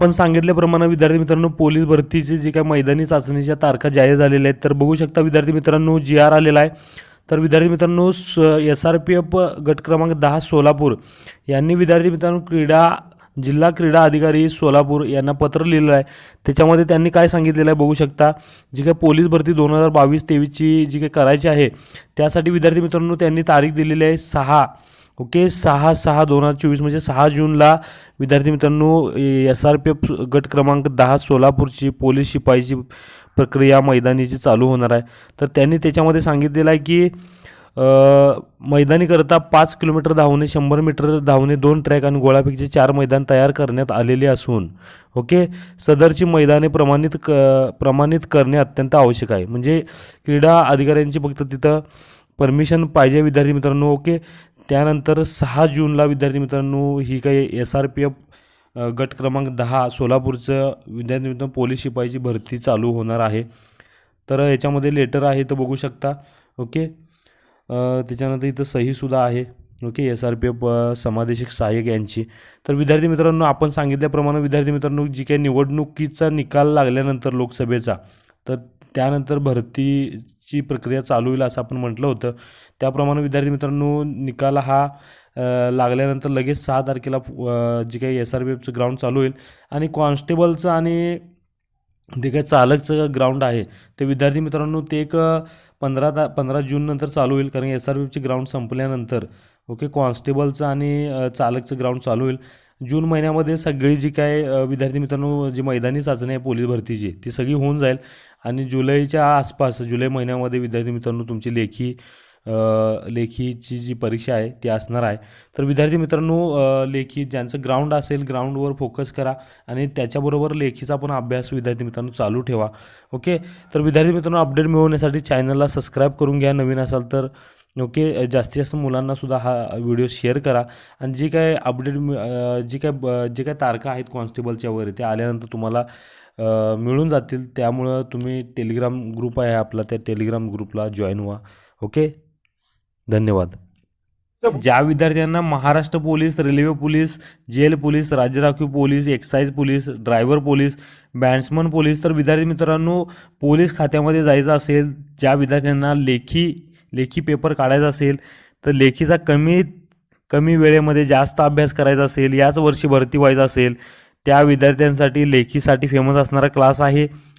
आपण सांगितल्याप्रमाणे विद्यार्थी मित्रांनो पोलीस भरतीची जी काही मैदानी चाचणीच्या तारखा जाहीर झालेल्या आहेत तर बघू शकता विद्यार्थी मित्रांनो जी आर आलेला आहे. तर विद्यार्थी मित्रांनो स एस आर पी एफ गट क्रमांक दहा सोलापूर. यांनी विद्यार्थी मित्रांनो क्रीडा जिल्हा क्रीडा अधिकारी सोलापूर यांना पत्र लिहिलं आहे. त्याच्यामध्ये त्यांनी काय सांगितलेलं आहे बघू शकता. जी काही पोलीस भरती दोन हजार बावीस तेवीसची जी काही करायची आहे त्यासाठी विद्यार्थी मित्रांनो त्यांनी तारीख दिलेली आहे सहा. ओके सहा सहा दोन हजार चोवीस म्हणजे सहा जूनला विद्यार्थी मित्रांनो एस आर पी एफ गट क्रमांक दहा सोलापूरची पोलीस शिपाईची प्रक्रिया मैदानीची चालू होणार आहे. तर त्यांनी त्याच्यामध्ये सांगितलेलं आहे की मैदानीकरता पाच किलोमीटर धावणे शंभर मीटर धावणे दोन ट्रॅक आणि गोळाफेकचे चार मैदान तयार करण्यात आलेले असून ओके सदरची मैदाने प्रमाणित क प्रमाणित करणे अत्यंत आवश्यक आहे. म्हणजे क्रीडा अधिकाऱ्यांची फक्त तिथं परमिशन पाहिजे विद्यार्थी मित्रांनो ओके त्यानंतर सहा जूनला विद्यार्थी मित्रांनो ही काही एस आर पी एफ गट क्रमांक दहा सोलापूरचं विद्यार्थी मित्रांनो पोलीस शिपाईची भरती चालू होणार आहे. तर याच्यामध्ये लेटर आहे तर बघू शकता. ओके त्याच्यानंतर इथं सहीसुद्धा आहे. Okay S R P F समादेशिक सहाय्यक यांची. तर विद्यार्थी मित्रांनो आपण सांगितल्याप्रमाणे विद्यार्थी मित्रांनो जी काही निवडणुकीचा निकाल लागल्यानंतर लोकसभेचा तर त्यानंतर भरती ची प्रक्रिया चालू होईल असं आपण म्हटलं होतं. त्याप्रमाणे विद्यार्थी मित्रांनो निकाल हा लागल्यानंतर लगेच सहा तारखेला जे काही एस आर बी एफचं ग्राउंड चालू होईल आणि कॉन्स्टेबलचं आणि जे काही चालकचं ग्राउंड आहे ते विद्यार्थी मित्रांनो ते एक पंधरा ता पंधरा जूननंतर चालू होईल. कारण एस आर बी एफचे ग्राउंड संपल्यानंतर ओके कॉन्स्टेबलचं आणि चालकचं ग्राउंड चालू होईल. जून महिन्यामध्ये सगळी जी काय विद्यार्थी मित्रांनो जी मैदानी चाचणी आहे पोलीस भरतीची ती सगळी होऊन जाईल. आणि जुलैच्या आसपास जुलै महिन्यामध्ये विद्यार्थी मित्रांनो तुमची लेखी लेखीची जी परीक्षा आहे ती असणार आहे. तर विद्यार्थी मित्रांनो लेखी ज्यांचं ग्राउंड असेल ग्राउंडवर फोकस करा आणि त्याच्याबरोबर लेखीचा पण अभ्यास विद्यार्थी मित्रांनो चालू ठेवा. ओके तर विद्यार्थी मित्रांनो अपडेट मिळवण्यासाठी चॅनलला सबस्क्राईब करून घ्या. नवीन असाल तर ओके जास्तीत जास्त मुलांनासुद्धा हा व्हिडिओ शेअर करा. आणि जी काय अपडेट जी काय ब- जे काय तारखा आहेत कॉन्स्टेबलच्या वगैरे ते आल्यानंतर तुम्हाला मिळून जातील. त्यामुळं तुम्ही टेलिग्राम ग्रुप आहे आपला त्या टेलिग्राम ग्रुपला जॉईन व्हा. ओके धन्यवाद. ज्या विद्यार्थ्यांना Maharashtra police railway police jail police राज्य राखीव police excise police driver police batsman police तर विद्यार्थी मित्रांनो पोलीस खात्यामध्ये जायचं असेल ज्या विद्यार्थ्यांना लेखी लेखी पेपर काढायचा असेल तर लेखीचा कमी कमी वेळेमध्ये जास्त अभ्यास करायचा असेल याच वर्षी भरती व्हायचं असेल त्या विद्यार्थ्यांसाठी लेखीसाठी फेमस असणारा क्लास आहे.